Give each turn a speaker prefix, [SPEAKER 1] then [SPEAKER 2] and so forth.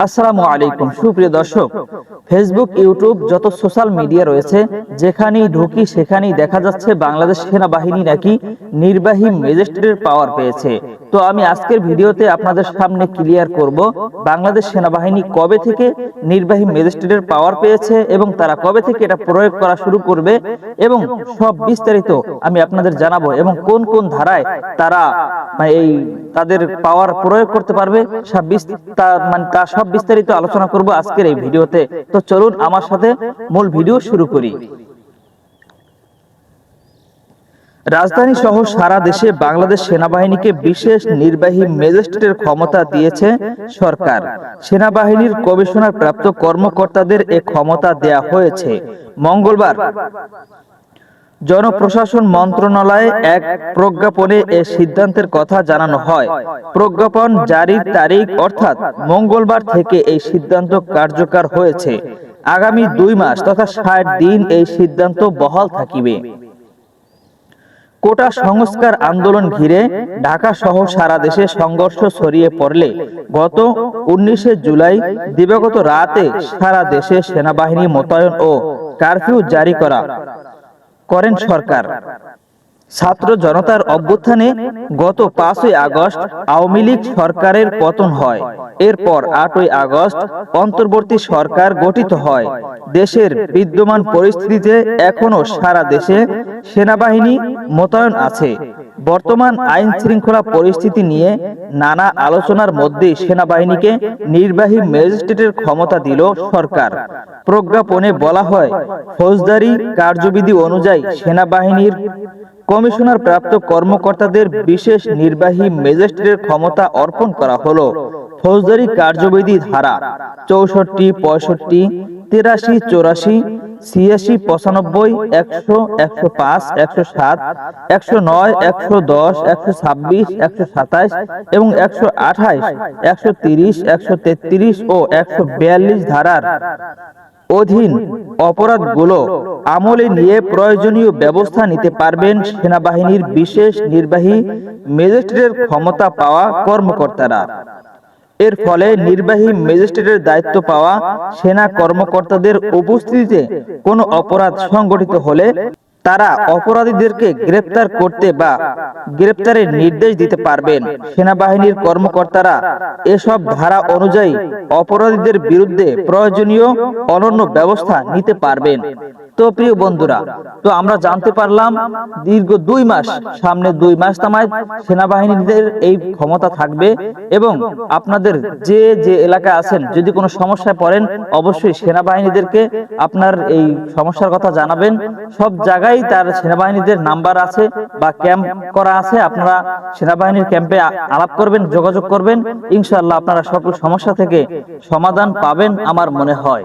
[SPEAKER 1] আসসালামু আলাইকুম, সুপ্রিয় দর্শক। ফেসবুক ইউটিউব যত সোশ্যাল মিডিয়া রয়েছে, যেখানেই ঢুকি, সেখানেই দেখা যাচ্ছে বাংলাদেশ সেনাবাহিনী নাকি নির্বাহী ম্যাজিস্ট্রেটের পাওয়ার পেয়েছে। তো আমি আজকের ভিডিওতে আপনাদের সামনে ক্লিয়ার করব বাংলাদেশ সেনাবাহিনী কবে থেকে নির্বাহী ম্যাজিস্ট্রেটের পাওয়ার পেয়েছে এবং তারা কবে থেকে এটা প্রয়োগ করা শুরু করবে এবং সব বিস্তারিত আমি আপনাদের জানাব এবং কোন কোন ধারায় তারা মানে এই তাদের পাওয়ার প্রয়োগ করতে পারবে সব বিস- তা- মানে তা সব বিস্তারিত আলোচনা করব আজকের এই ভিডিওতে। তো চলুন আমার সাথে মূল ভিডিও শুরু করি। রাজধানী সহ সারা দেশে বাংলাদেশ সেনাবাহিনীকে বিশেষ নির্বাহী ম্যাজিস্ট্রেটের ক্ষমতা দিয়েছে সরকার। সেনাবাহিনীর কমিশনার প্রাপ্ত কর্মকর্তাদের এ ক্ষমতা দেয়া হয়েছে। মঙ্গলবার। জনপ্রশাসন মন্ত্রণালয়ে এক প্রজ্ঞাপনে এ সিদ্ধান্তের কথা জানানো হয়। প্রজ্ঞাপন জারির তারিখ অর্থাৎ মঙ্গলবার থেকে এই সিদ্ধান্ত কার্যকর হয়েছে। আগামী দুই মাস তথা ষাট দিন এই সিদ্ধান্ত বহাল থাকিবে। কোটা সংস্কার আন্দোলন ঘিরে ঢাকা সহ সারা দেশে সংঘর্ষ ছড়িয়ে পড়লে গত উনিশে জুলাই দিবাগত রাতে সারা দেশে সেনাবাহিনী মোতায়েন ও কারফিউ জারি করা করেন সরকার। ছাত্র জনতার অভ্যুত্থানে গত পাঁচই আগস্ট আওয়ামী লীগ সরকারের পতন হয়। এরপর আটই আগস্ট অন্তর্বর্তী সরকার গঠিত হয়। দেশের বিদ্যমান পরিস্থিতিতে এখনও সারা দেশে সেনাবাহিনী মোতায়েন আছে। বর্তমান আইন শৃঙ্খলা পরিস্থিতি নিয়ে নানা আলোচনার মধ্যে সেনাবাহিনীকে নির্বাহী ম্যাজিস্ট্রেটের ক্ষমতা দিল সরকার। প্রজ্ঞাপনে বলা হয় ফৌজদারি কার্যবিধি অনুযায়ী সেনাবাহিনীর কমিশনার প্রাপ্ত কর্মকর্তাদের বিশেষ নির্বাহী ম্যাজিস্ট্রেটের ক্ষমতা অর্পণ করা হলো। ফৌজদারি কার্যবিধি ধারা চৌষট্টি পঁয়ষট্টি তিরাশি, চৌরাশি, ছিয়াশি, পঁচানব্বই, একশো একশো পাঁচ, একশো সাত, একশো নয়, একশো দশ, একশো ছাব্বিশ, একশো সাতাইশ এবং একশো আঠাইশ, একশো তিরিশ, একশো তেত্রিশ ও একশো বিয়াল্লিশ ধারার অধীন অপরাধগুলো আমলে নিয়ে প্রয়োজনীয় ব্যবস্থা নিতে পারবেন সেনাবাহিনীর বিশেষ নির্বাহী ম্যাজিস্ট্রেটের ক্ষমতা পাওয়া কর্মকর্তারা। এর ফলে নির্বাহী ম্যাজিস্ট্রেটের দায়িত্ব পাওয়া সেনা কর্মকর্তাদের উপস্থিতিতে কোনো অপরাধ সংগঠিত হলে তারা অপরাধীদেরকে গ্রেপ্তার করতে বা গ্রেপ্তারের নির্দেশ দিতে পারবেন। সেনাবাহিনীর কর্মকর্তারা এসব ধারা অনুযায়ী অপরাধীদের বিরুদ্ধে প্রয়োজনীয় অনন্য ব্যবস্থা নিতে পারবেন। তো প্রিয় বন্ধুরা, তো আমরা জানতে পারলাম দীর্ঘ দুই মাস, সামনে দুই মাস তামায় সেনাবাহিনীদের এই ক্ষমতা থাকবে এবং আপনাদের যে যে এলাকায় আছেন, যদি কোনো সমস্যায় পড়েন, অবশ্যই সেনাবাহিনীদেরকে আপনার এই সমস্যার কথা জানাবেন। সব জায়গায় তার সেনাবাহিনীদের নাম্বার আছে বা ক্যাম্প করা আছে, আপনারা সেনাবাহিনীর ক্যাম্পে আলাপ করবেন, যোগাযোগ করবেন। ইনশাআল্লাহ আপনারা সকল সমস্যা থেকে সমাধান পাবেন, আমার মনে হয়।